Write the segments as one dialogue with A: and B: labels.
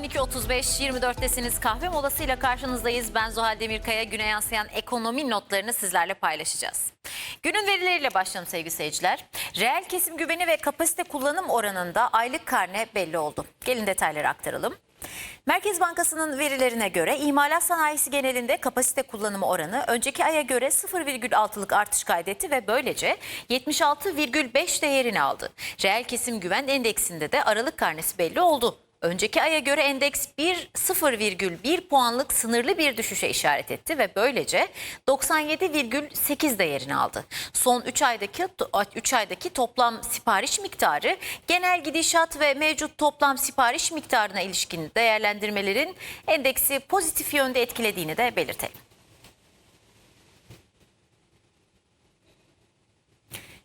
A: 12.35 24'tesiniz kahve molasıyla karşınızdayız. Ben Zuhal Demirkaya güne yansıyan ekonomi notlarını sizlerle paylaşacağız. Günün verileriyle başlayalım sevgili seyirciler. Reel kesim güveni ve kapasite kullanım oranında aylık karne belli oldu. Gelin detayları aktaralım. Merkez Bankası'nın verilerine göre imalat sanayisi genelinde kapasite kullanımı oranı önceki aya göre 0,6'lık artış kaydetti ve böylece 76,5 değerini aldı. Reel kesim güven endeksinde de aralık karnesi belli oldu. Önceki aya göre endeks 1 0,1 puanlık sınırlı bir düşüşe işaret etti ve böylece 97,8 değerini aldı. Son 3 aydaki 3 aydaki toplam sipariş miktarı genel gidişat ve mevcut toplam sipariş miktarına ilişkin değerlendirmelerin endeksi pozitif yönde etkilediğini de belirtelim.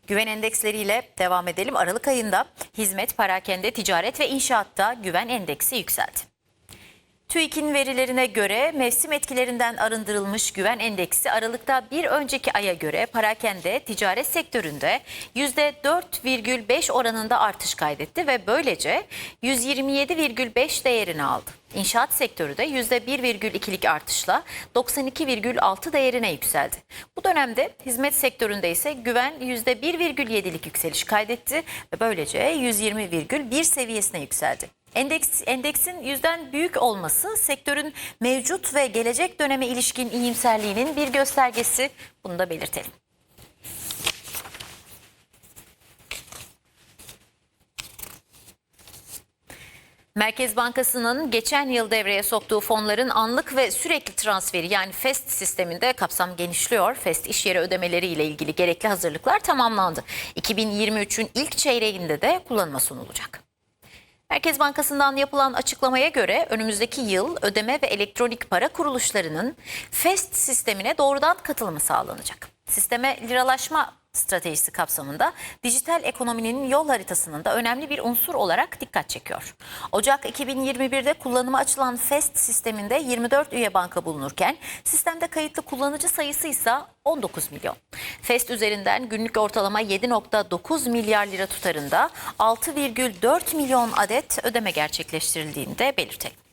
A: Güven endeksleriyle devam edelim. Aralık ayında hizmet, parakende, ticaret ve inşaatta güven endeksi yükseldi. TÜİK'in verilerine göre mevsim etkilerinden arındırılmış güven endeksi Aralık'ta bir önceki aya göre parakende ticaret sektöründe %4,5 oranında artış kaydetti ve böylece 127,5 değerini aldı. İnşaat sektörü de %1,2'lik artışla 92,6 değerine yükseldi. Bu dönemde hizmet sektöründe ise güven %1,7'lik yükseliş kaydetti ve böylece 120,1 seviyesine yükseldi. Endeks, endeksin yüzden büyük olması sektörün mevcut ve gelecek döneme ilişkin iyimserliğinin bir göstergesi. Bunu da belirtelim. Merkez Bankası'nın geçen yıl devreye soktuğu fonların anlık ve sürekli transferi yani FEST sisteminde kapsam genişliyor. FEST iş yeri ödemeleri ile ilgili gerekli hazırlıklar tamamlandı. 2023'ün ilk çeyreğinde de kullanıma sunulacak. Merkez Bankası'ndan yapılan açıklamaya göre önümüzdeki yıl ödeme ve elektronik para kuruluşlarının FEST sistemine doğrudan katılımı sağlanacak. Sisteme liralaşma stratejisi kapsamında dijital ekonominin yol haritasının da önemli bir unsur olarak dikkat çekiyor. Ocak 2021'de kullanıma açılan FEST sisteminde 24 üye banka bulunurken sistemde kayıtlı kullanıcı sayısı ise 19 milyon. FEST üzerinden günlük ortalama 7.9 milyar lira tutarında 6,4 milyon adet ödeme gerçekleştirildiğini de belirtelim.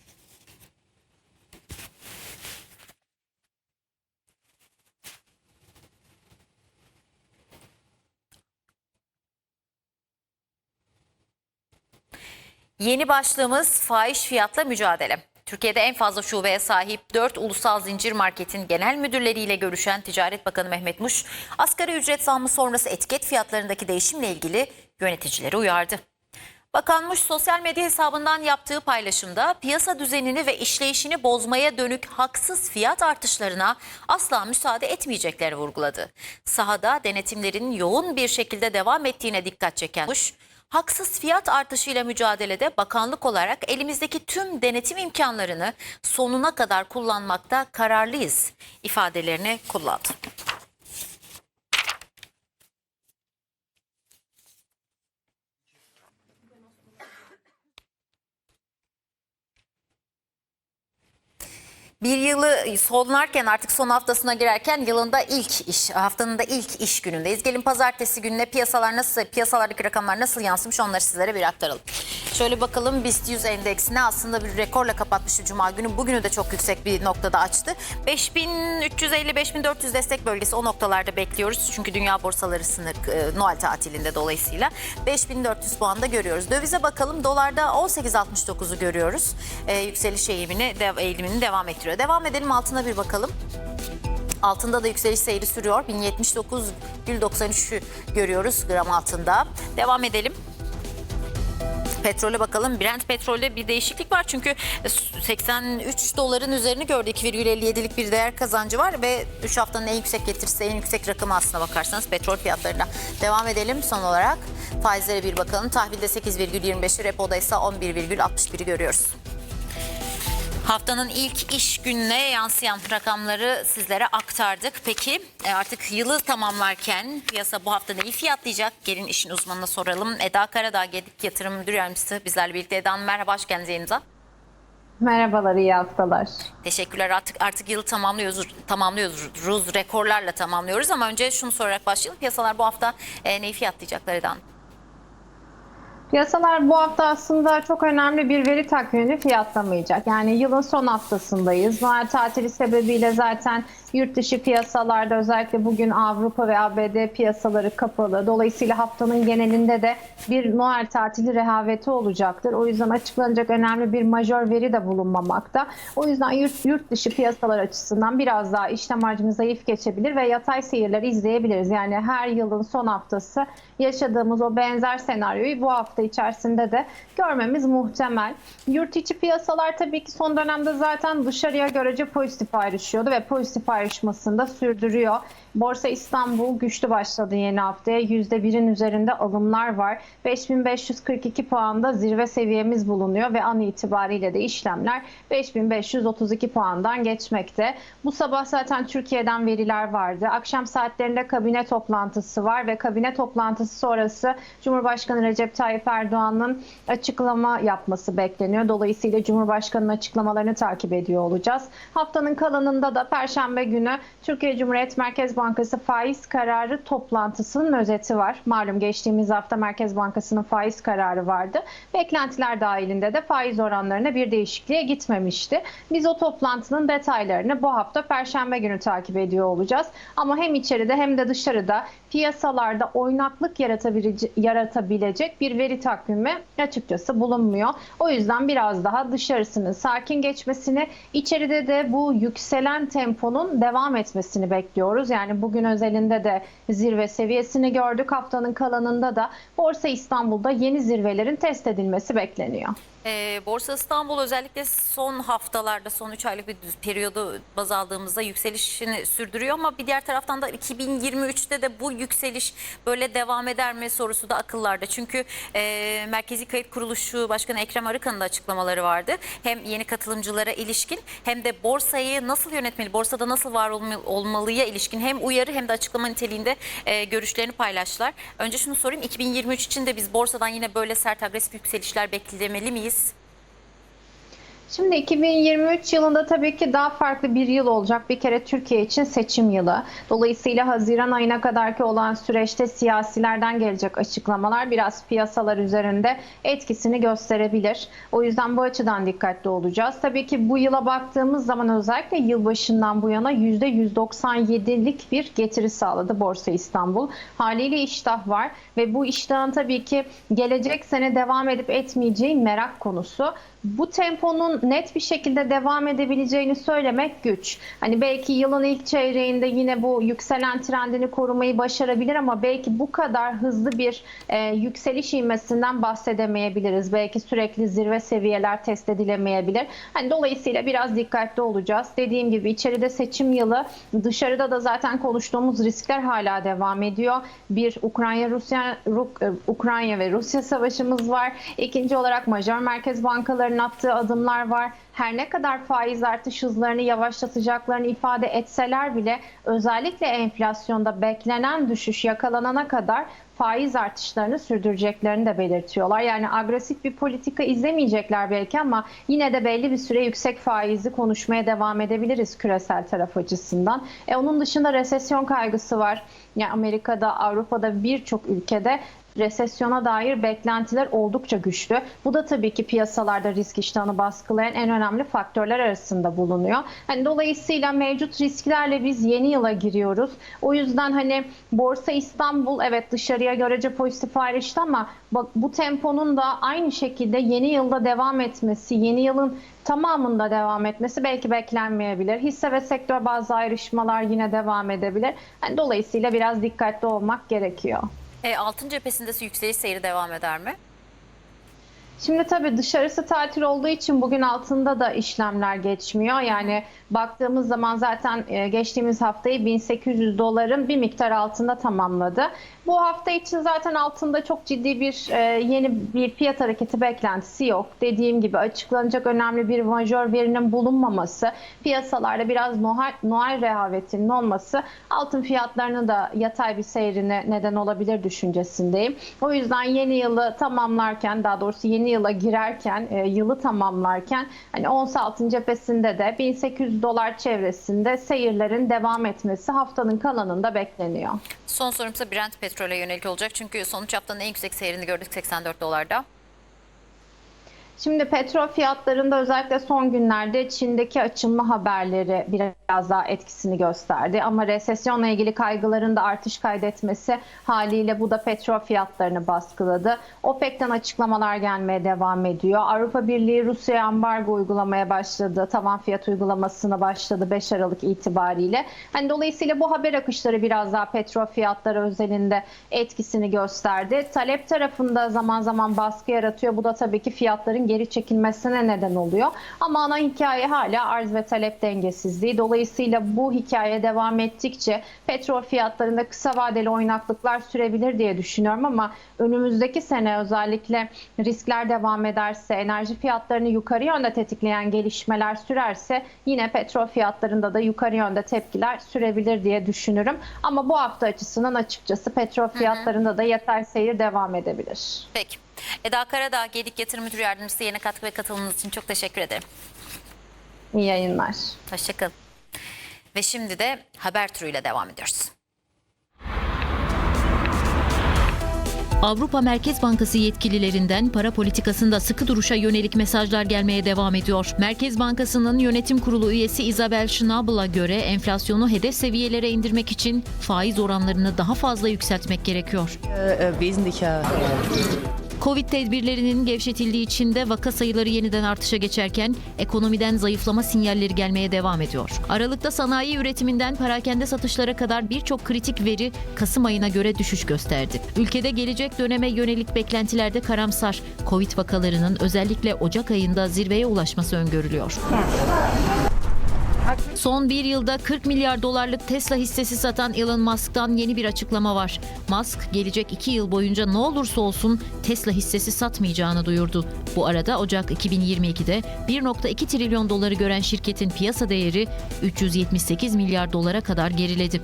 A: Yeni başlığımız fahiş fiyatla mücadele. Türkiye'de en fazla şubeye sahip 4 ulusal zincir marketin genel müdürleriyle görüşen Ticaret Bakanı Mehmet Muş, asgari ücret zammı sonrası etiket fiyatlarındaki değişimle ilgili yöneticileri uyardı. Bakan Muş sosyal medya hesabından yaptığı paylaşımda piyasa düzenini ve işleyişini bozmaya dönük haksız fiyat artışlarına asla müsaade etmeyeceklerini vurguladı. Sahada denetimlerin yoğun bir şekilde devam ettiğine dikkat çeken Muş, haksız fiyat artışıyla mücadelede bakanlık olarak elimizdeki tüm denetim imkanlarını sonuna kadar kullanmakta kararlıyız ifadelerini kullandı. Bir yılı sonlarken artık son haftasına girerken yılında ilk iş, haftanın da ilk iş günündeyiz. Gelin pazartesi gününe piyasalar nasıl, piyasalardaki rakamlar nasıl yansımış onları sizlere bir aktaralım. Şöyle bakalım BIST 100 endeksine aslında bir rekorla kapatmıştı Cuma günü. Bugünü de çok yüksek bir noktada açtı. 5350-5400 destek bölgesi o noktalarda bekliyoruz. Çünkü dünya borsaları sınır e, Noel tatilinde dolayısıyla 5400 puanda görüyoruz. Dövize bakalım dolarda 18.69'u görüyoruz. E, yükseliş eğimini, dev, eğilimini devam ettiriyor. Devam edelim altına bir bakalım. Altında da yükseliş seyri sürüyor. 1079,93'ü görüyoruz gram altında. Devam edelim. Petrole bakalım. Brent petrolde bir değişiklik var çünkü 83 doların üzerini gördü. 2,57'lik bir değer kazancı var ve 3 haftanın en yüksek getirisi, en yüksek rakamı aslına bakarsanız petrol fiyatlarına. Devam edelim son olarak. Faizlere bir bakalım. Tahvilde 8,25'i, repoda ise 11,61'i görüyoruz. Haftanın ilk iş gününe yansıyan rakamları sizlere aktardık. Peki e, artık yılı tamamlarken piyasa bu hafta neyi fiyatlayacak? Gelin işin uzmanına soralım. Eda Karadağ Gedik Yatırım Müdür Yardımcısı bizlerle birlikte. Eda Hanım merhaba, hoş geldiniz yayınımıza.
B: Merhabalar, iyi haftalar.
A: Teşekkürler. Artık artık yılı tamamlıyoruz, tamamlıyoruz, rekorlarla tamamlıyoruz ama önce şunu sorarak başlayalım. Piyasalar bu hafta e, neyi fiyatlayacaklar Eda Hanım?
B: Piyasalar bu hafta aslında çok önemli bir veri takvimini fiyatlamayacak. Yani yılın son haftasındayız. Noel tatili sebebiyle zaten yurt dışı piyasalarda özellikle bugün Avrupa ve ABD piyasaları kapalı. Dolayısıyla haftanın genelinde de bir Noel tatili rehaveti olacaktır. O yüzden açıklanacak önemli bir majör veri de bulunmamakta. O yüzden yurt, yurt dışı piyasalar açısından biraz daha işlem hacmi zayıf geçebilir ve yatay seyirler izleyebiliriz. Yani her yılın son haftası yaşadığımız o benzer senaryoyu bu hafta içerisinde de görmemiz muhtemel. Yurt içi piyasalar tabii ki son dönemde zaten dışarıya görece pozitif ayrışıyordu ve pozitif ayrışmasını da sürdürüyor. Borsa İstanbul güçlü başladı yeni haftaya. %1'in üzerinde alımlar var. 5542 puanda zirve seviyemiz bulunuyor ve an itibariyle de işlemler 5532 puandan geçmekte. Bu sabah zaten Türkiye'den veriler vardı. Akşam saatlerinde kabine toplantısı var ve kabine toplantısı sonrası Cumhurbaşkanı Recep Tayyip Erdoğan'ın açıklama yapması bekleniyor. Dolayısıyla Cumhurbaşkanı'nın açıklamalarını takip ediyor olacağız. Haftanın kalanında da Perşembe günü Türkiye Cumhuriyet Merkez Bankası faiz kararı toplantısının özeti var. Malum geçtiğimiz hafta Merkez Bankası'nın faiz kararı vardı. Beklentiler dahilinde de faiz oranlarına bir değişikliğe gitmemişti. Biz o toplantının detaylarını bu hafta Perşembe günü takip ediyor olacağız. Ama hem içeride hem de dışarıda piyasalarda oynaklık yaratabilecek, bir veri takvimi açıkçası bulunmuyor. O yüzden biraz daha dışarısının sakin geçmesini, içeride de bu yükselen temponun devam etmesini bekliyoruz. Yani bugün özelinde de zirve seviyesini gördük. Haftanın kalanında da Borsa İstanbul'da yeni zirvelerin test edilmesi bekleniyor.
A: Ee, Borsa İstanbul özellikle son haftalarda, son 3 aylık bir periyodu baz aldığımızda yükselişini sürdürüyor ama bir diğer taraftan da 2023'te de bu yükseliş böyle devam eder mi sorusu da akıllarda. Çünkü e, Merkezi Kayıt Kuruluşu Başkanı Ekrem Arıkan'ın da açıklamaları vardı. Hem yeni katılımcılara ilişkin hem de borsayı nasıl yönetmeli, borsada nasıl var olma- olmalıya ilişkin hem uyarı hem de açıklama niteliğinde e, görüşlerini paylaştılar. Önce şunu sorayım, 2023 için de biz borsadan yine böyle sert agresif yükselişler beklemeli miyiz?
B: Şimdi 2023 yılında tabii ki daha farklı bir yıl olacak. Bir kere Türkiye için seçim yılı. Dolayısıyla Haziran ayına kadarki olan süreçte siyasilerden gelecek açıklamalar biraz piyasalar üzerinde etkisini gösterebilir. O yüzden bu açıdan dikkatli olacağız. Tabii ki bu yıla baktığımız zaman özellikle yılbaşından bu yana %197'lik bir getiri sağladı Borsa İstanbul. Haliyle iştah var ve bu iştahın tabii ki gelecek sene devam edip etmeyeceği merak konusu bu temponun net bir şekilde devam edebileceğini söylemek güç. Hani belki yılın ilk çeyreğinde yine bu yükselen trendini korumayı başarabilir ama belki bu kadar hızlı bir e, yükseliş ivmesinden bahsedemeyebiliriz. Belki sürekli zirve seviyeler test edilemeyebilir. Hani dolayısıyla biraz dikkatli olacağız. Dediğim gibi içeride seçim yılı, dışarıda da zaten konuştuğumuz riskler hala devam ediyor. Bir Ukrayna Rusya e, Ukrayna ve Rusya savaşımız var. İkinci olarak majör merkez bankalarının attığı adımlar var. Her ne kadar faiz artış hızlarını yavaşlatacaklarını ifade etseler bile özellikle enflasyonda beklenen düşüş yakalanana kadar faiz artışlarını sürdüreceklerini de belirtiyorlar. Yani agresif bir politika izlemeyecekler belki ama yine de belli bir süre yüksek faizi konuşmaya devam edebiliriz küresel taraf açısından. E, onun dışında resesyon kaygısı var. Yani Amerika'da, Avrupa'da birçok ülkede resesyona dair beklentiler oldukça güçlü. Bu da tabii ki piyasalarda risk iştahını baskılayan en önemli faktörler arasında bulunuyor. Hani dolayısıyla mevcut risklerle biz yeni yıla giriyoruz. O yüzden hani Borsa İstanbul evet dışarıya görece pozitif ayrıştı ama bak bu temponun da aynı şekilde yeni yılda devam etmesi, yeni yılın tamamında devam etmesi belki beklenmeyebilir. Hisse ve sektör bazı ayrışmalar yine devam edebilir. Yani dolayısıyla biraz dikkatli olmak gerekiyor.
A: E, altın cephesinde yükseliş seyri devam eder mi?
B: Şimdi tabii dışarısı tatil olduğu için bugün altında da işlemler geçmiyor. Yani baktığımız zaman zaten e, geçtiğimiz haftayı 1800 doların bir miktar altında tamamladı. Bu hafta için zaten altında çok ciddi bir e, yeni bir fiyat hareketi beklentisi yok. Dediğim gibi açıklanacak önemli bir majör verinin bulunmaması, piyasalarda biraz Noel, Noel rehavetinin olması altın fiyatlarını da yatay bir seyrine neden olabilir düşüncesindeyim. O yüzden yeni yılı tamamlarken daha doğrusu yeni yıla girerken, e, yılı tamamlarken hani ons altın cephesinde de 1800 dolar çevresinde seyirlerin devam etmesi haftanın kalanında bekleniyor.
C: Son sorum ise Brent petrole yönelik olacak. Çünkü sonuç haftanın en yüksek seyrini gördük 84 dolarda.
B: Şimdi petrol fiyatlarında özellikle son günlerde Çin'deki açılma haberleri biraz daha etkisini gösterdi. Ama resesyonla ilgili kaygıların da artış kaydetmesi haliyle bu da petrol fiyatlarını baskıladı. OPEC'ten açıklamalar gelmeye devam ediyor. Avrupa Birliği Rusya'ya ambargo uygulamaya başladı. Tavan fiyat uygulamasına başladı 5 Aralık itibariyle. Hani dolayısıyla bu haber akışları biraz daha petrol fiyatları özelinde etkisini gösterdi. Talep tarafında zaman zaman baskı yaratıyor. Bu da tabii ki fiyatların geri çekilmesine neden oluyor. Ama ana hikaye hala arz ve talep dengesizliği. Dolayısıyla bu hikaye devam ettikçe petrol fiyatlarında kısa vadeli oynaklıklar sürebilir diye düşünüyorum ama önümüzdeki sene özellikle riskler devam ederse, enerji fiyatlarını yukarı yönde tetikleyen gelişmeler sürerse yine petrol fiyatlarında da yukarı yönde tepkiler sürebilir diye düşünürüm. Ama bu hafta açısından açıkçası petrol fiyatlarında da yatay seyir devam edebilir.
C: Peki. Eda Karadağ, Gedik Yatırım Müdürü Yardımcısı yerine katkı ve katılımınız için çok teşekkür ederim.
B: İyi yayınlar.
C: Hoşçakalın. Ve şimdi de haber turuyla devam ediyoruz.
A: Avrupa Merkez Bankası yetkililerinden para politikasında sıkı duruşa yönelik mesajlar gelmeye devam ediyor. Merkez Bankası'nın yönetim kurulu üyesi Isabel Schnabel'a göre enflasyonu hedef seviyelere indirmek için faiz oranlarını daha fazla yükseltmek gerekiyor. Covid tedbirlerinin gevşetildiği için de vaka sayıları yeniden artışa geçerken ekonomiden zayıflama sinyalleri gelmeye devam ediyor. Aralıkta sanayi üretiminden perakende satışlara kadar birçok kritik veri Kasım ayına göre düşüş gösterdi. Ülkede gelecek döneme yönelik beklentilerde karamsar. Covid vakalarının özellikle Ocak ayında zirveye ulaşması öngörülüyor. Son bir yılda 40 milyar dolarlık Tesla hissesi satan Elon Musk'tan yeni bir açıklama var. Musk gelecek iki yıl boyunca ne olursa olsun Tesla hissesi satmayacağını duyurdu. Bu arada Ocak 2022'de 1.2 trilyon doları gören şirketin piyasa değeri 378 milyar dolara kadar geriledi.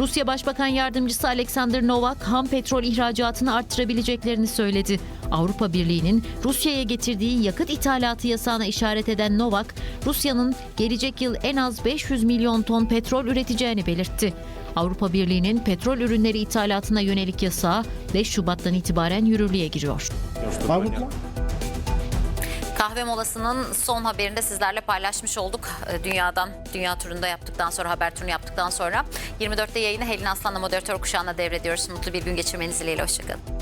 A: Rusya Başbakan Yardımcısı Alexander Novak ham petrol ihracatını arttırabileceklerini söyledi. Avrupa Birliği'nin Rusya'ya getirdiği yakıt ithalatı yasağına işaret eden Novak, Rusya'nın gelecek yıl en az 500 milyon ton petrol üreteceğini belirtti. Avrupa Birliği'nin petrol ürünleri ithalatına yönelik yasağı 5 Şubat'tan itibaren yürürlüğe giriyor.
C: Kahve molasının son haberini de sizlerle paylaşmış olduk. Ee, Dünyadan, dünya turunda yaptıktan sonra, haber turunu yaptıktan sonra. 24'te yayını Helin Aslan'la moderatör kuşağına devrediyoruz. Mutlu bir gün geçirmeniz dileğiyle. Hoşçakalın.